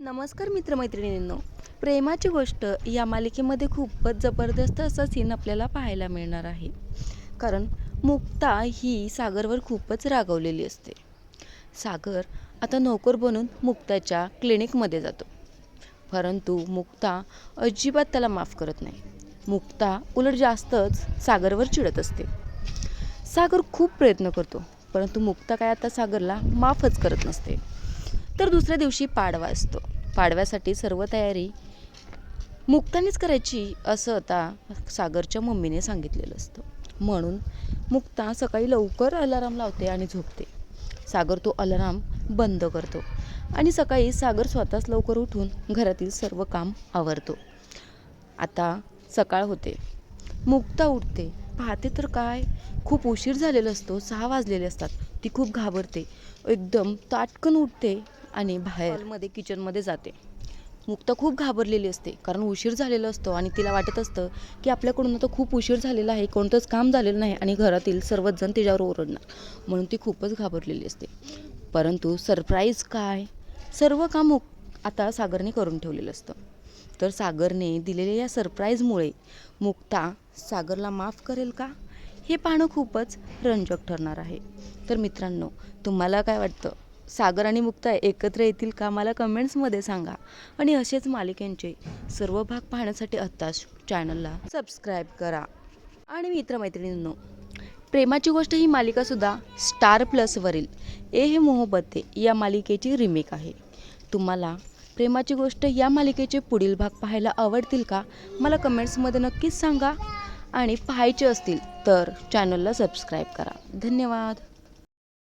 नमस्कार मित्रमैत्रिणींनो. प्रेमाची गोष्ट या मालिकेमध्ये खूपच जबरदस्त असा सीन आपल्याला पाहायला मिळणार आहे. कारण मुक्ता ही सागरवर खूपच रागवलेली असते. सागर आता नोकर बनून मुक्ताच्या क्लिनिकमध्ये जातो. परंतु मुक्ता अजिबात त्याला माफ करत नाही. मुक्ता उलट जास्तच सागरवर चिडत असते. सागर खूप प्रयत्न करतो परंतु मुक्ता काय आता सागरला माफच करत नसते. तर दुसऱ्या दिवशी पाडवा असतो. पाडव्यासाठी सर्व तयारी मुक्तानेच करायची असं आता सागरच्या मम्मीने सांगितलेलं असतं. म्हणून मुक्ता सकाळी लवकर अलाराम लावते आणि झोपते. सागर तो अलाराम बंद करतो आणि सकाळी सागर स्वतःच लवकर उठून घरातील सर्व काम आवरतो. आता सकाळ होते. मुक्ता उठते. पाहते तर काय? खूप उशीर झालेला असतो. सहा वाजलेले असतात. ती खूप घाबरते. एकदम ताटकन उठते. आणि बाहेर. किचनमध्ये जाते. मुक्ता खूप घाबरलेली असते कारण उशीर झालेला असतो आणि तिला वाटत असतं की आपल्याकडून आता खूप उशीर झालेला आहे कोणतंच काम झालेलं नाही आणि घरातील सर्वच जण तिच्यावर ओरडणार. म्हणून ती खूपच घाबरलेली असते. परंतु सरप्राईज काय? सर्व काम आता सागरने करून ठेवलेलं असतं. तर सागरने दिलेल्या या सरप्राईजमुळे मुक्ता सागरला माफ करेल का? हे पाहणं खूपच रंजक ठरणार आहे. तर मित्रांनो तुम्हाला काय वाटतं? सागर आणि मुक्ता एकत्र येतील का मला कमेंट्समध्ये सांगा. आणि असेच मालिकेंचे सर्व भाग पाहण्यासाठी आत्ताच चॅनलला सबस्क्राईब करा. आणि मित्रमैत्रिणींनो प्रेमाची गोष्ट ही मालिकासुद्धा स्टार प्लसवरील ए हे मोहब्बते या मालिकेची रिमेक आहे. तुम्हाला प्रेमाची गोष्ट या मालिकेचे पुढील भाग पाहायला आवडतील का मला कमेंट्समध्ये नक्कीच सांगा. आणि पाहायचे असतील तर चॅनलला सबस्क्राईब करा. धन्यवाद.